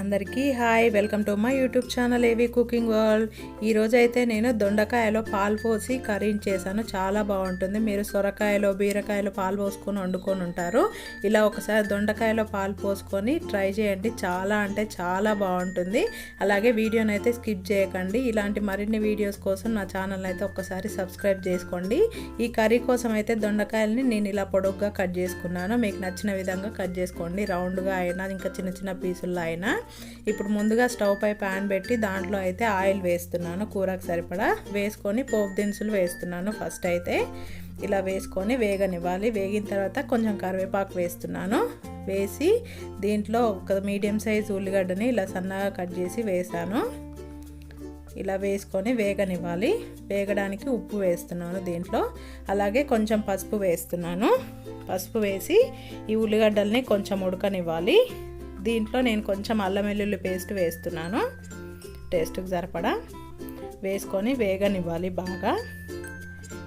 అందరికీ hi welcome to my YouTube channel AV cooking world. ఈరోజు అయితే నేను దొండకాయలో పాలు పోసి కర్రీ చేశాను. చాలా బాగుంటుంది. మీరు సొరకాయలో బీరకాయలో పాలు పోసుకొని వండుకొని ఉంటారు. ఇలా ఒకసారి దొండకాయలో పాలు పోసుకొని ట్రై చేయండి. చాలా అంటే చాలా బాగుంటుంది. అలాగే వీడియోని అయితే స్కిప్ చేయకండి. ఇలాంటి మరిన్ని వీడియోస్ కోసం నా ఛానల్ అయితే ఒక్కసారి సబ్స్క్రైబ్ చేసుకోండి. ఈ కర్రీ కోసం అయితే దొండకాయలని నేను ఇలా పొడవుగా కట్ చేసుకున్నాను. మీకు నచ్చిన విధంగా కట్ చేసుకోండి. రౌండ్గా అయినా ఇంకా చిన్న చిన్న పీసుల్లో అయినా. ఇప్పుడు ముందుగా స్టవ్ పై ప్యాన్ పెట్టి దాంట్లో అయితే ఆయిల్ వేస్తున్నాను కూరకు సరిపడా. వేసుకొని పోపు దినుసులు వేస్తున్నాను ఫస్ట్ అయితే. ఇలా వేసుకొని వేగనివ్వాలి. వేగిన తర్వాత కొంచెం కరివేపాకు వేస్తున్నాను. వేసి దీంట్లో ఒక మీడియం సైజ్ ఉల్లిగడ్డని ఇలా సన్నగా కట్ చేసి వేసాను. ఇలా వేసుకొని వేగనివ్వాలి. వేగడానికి ఉప్పు వేస్తున్నాను దీంట్లో. అలాగే కొంచెం పసుపు వేస్తున్నాను. పసుపు వేసి ఈ ఉల్లిగడ్డల్ని కొంచెం ఉడకనివ్వాలి. దీంట్లో నేను కొంచెం అల్లం వెల్లుల్లి పేస్ట్ వేస్తున్నాను. టేస్ట్కి సరిపడా. వేసుకొని వేగనివ్వాలి బాగా.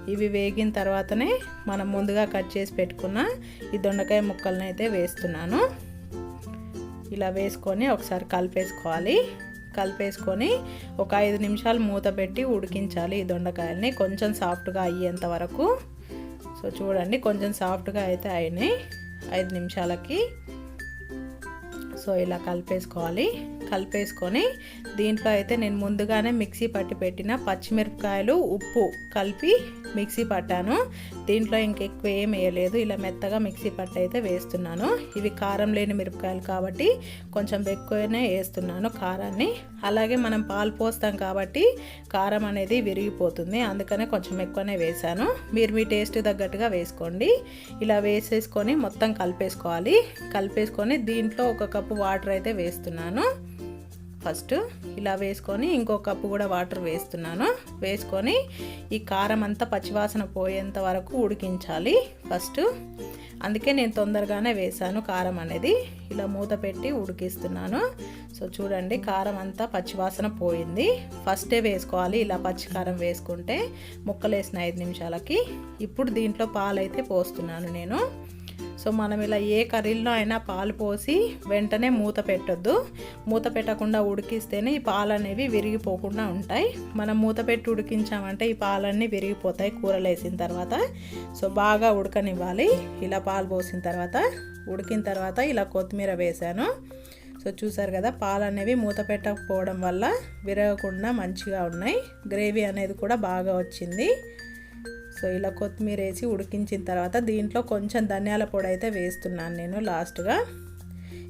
ఇవి వేగిన తర్వాతనే మనం ముందుగా కట్ చేసి పెట్టుకున్న ఈ దొండకాయ ముక్కలను అయితే వేస్తున్నాను. ఇలా వేసుకొని ఒకసారి కలిపేసుకోవాలి. కలిపేసుకొని ఒక ఐదు నిమిషాలు మూత పెట్టి ఉడికించాలి ఈ దొండకాయల్ని. కొంచెం సాఫ్ట్గా అయ్యేంత వరకు. సో చూడండి కొంచెం సాఫ్ట్గా అయితే అయినాయి. ఐదు నిమిషాలకి సో ఇలా కలిపేసుకోవాలి. కలిపేసుకొని దీంట్లో అయితే నేను ముందుగానే మిక్సీ పట్టి పెట్టిన పచ్చిమిరపకాయలు ఉప్పు కలిపి మిక్సీ పట్టాను. దీంట్లో ఇంకెక్కువ ఏం వేయలేదు. ఇలా మెత్తగా మిక్సీ పట్టు అయితే వేస్తున్నాను. ఇవి కారం లేని మిరపకాయలు కాబట్టి కొంచెం ఎక్కువనే వేస్తున్నాను కారాన్ని. అలాగే మనం పాలు పోస్తాం కాబట్టి కారం అనేది విరిగిపోతుంది. అందుకనే కొంచెం ఎక్కువనే వేసాను మీరు మీ టేస్ట్ తగ్గట్టుగా వేసుకోండి. ఇలా వేసేసుకొని మొత్తం కలిపేసుకోవాలి. కలిపేసుకొని దీంట్లో ఒక కప్పు వాటర్ అయితే వేస్తున్నాను. ఫస్ట్ ఇలా వేసుకొని ఇంకో కప్పు కూడా వాటర్ వేస్తున్నాను. వేసుకొని ఈ కారం అంతా పచ్చివాసన పోయేంత వరకు ఉడికించాలి ఫస్ట్. అందుకే నేను తొందరగానే వేసాను కారం అనేది. ఇలా మూత పెట్టి ఉడికిస్తున్నాను. సో చూడండి కారం అంతా పచ్చివాసన పోయింది. ఫస్టే వేసుకోవాలి ఇలా పచ్చి కారం వేసుకుంటే. ముక్కలు వేసిన ఐదు నిమిషాలకి. ఇప్పుడు దీంట్లో పాలైతే పోస్తున్నాను నేను. సో మనం ఇలా ఏ కర్రీల్లో అయినా పాలు పోసి వెంటనే మూత పెట్టొద్దు. మూత పెట్టకుండా ఉడికిస్తేనే ఈ పాలు అనేవి విరిగిపోకుండా ఉంటాయి. మనం మూత పెట్టి ఉడికించామంటే ఈ పాలన్నీ విరిగిపోతాయి కూరలు వేసిన తర్వాత. సో బాగా ఉడకనివ్వాలి. ఇలా పాలు పోసిన తర్వాత ఉడికిన తర్వాత ఇలా కొత్తిమీర వేసాను సో చూసారు కదా పాలు అనేవి మూత పెట్టకపోవడం వల్ల విరగకుండా మంచిగా ఉన్నాయి. గ్రేవీ అనేది కూడా బాగా వచ్చింది. సో ఇలా కొత్తిమీర వేసి ఉడికించిన తర్వాత దీంట్లో కొంచెం ధనియాల పొడి అయితే వేస్తున్నాను నేను లాస్ట్గా.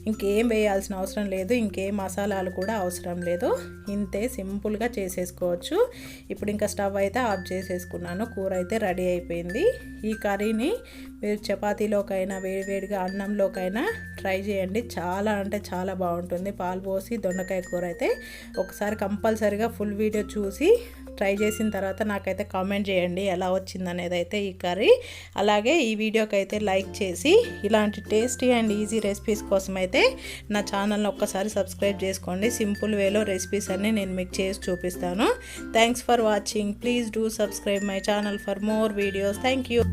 ఇంకేం వేయాల్సిన అవసరం లేదు ఇంకేం మసాలాలు కూడా అవసరం లేదు. ఇంతే సింపుల్గా చేసేసుకోవచ్చు. ఇప్పుడు ఇంకా స్టవ్ అయితే ఆఫ్ చేసేసుకున్నాను కూర అయితే రెడీ అయిపోయింది. ఈ కర్రీని మీరు చపాతీలోకైనా వేడివేడిగా అన్నంలోకైనా ట్రై చేయండి. చాలా అంటే చాలా బాగుంటుంది. పాలు పోసి దొండకాయ కూర అయితే ఒకసారి కంపల్సరిగా ఫుల్ వీడియో చూసి ట్రై చేసిన తర్వాత నాకైతే కామెంట్ చేయండి. ఎలా వచ్చింది అనేది అయితే ఈ కర్రీ. అలాగే ఈ వీడియోకి అయితే లైక్ చేసి ఇలాంటి టేస్టీ అండ్ ఈజీ రెసిపీస్ కోసం అయితే నా ఛానల్ని ఒక్కసారి సబ్స్క్రైబ్ చేసుకోండి. సింపుల్ వేలో రెసిపీస్ అన్నీ నేను మీకు చేసి చూపిస్తాను. Thanks for watching please do subscribe my channel for more videos thank you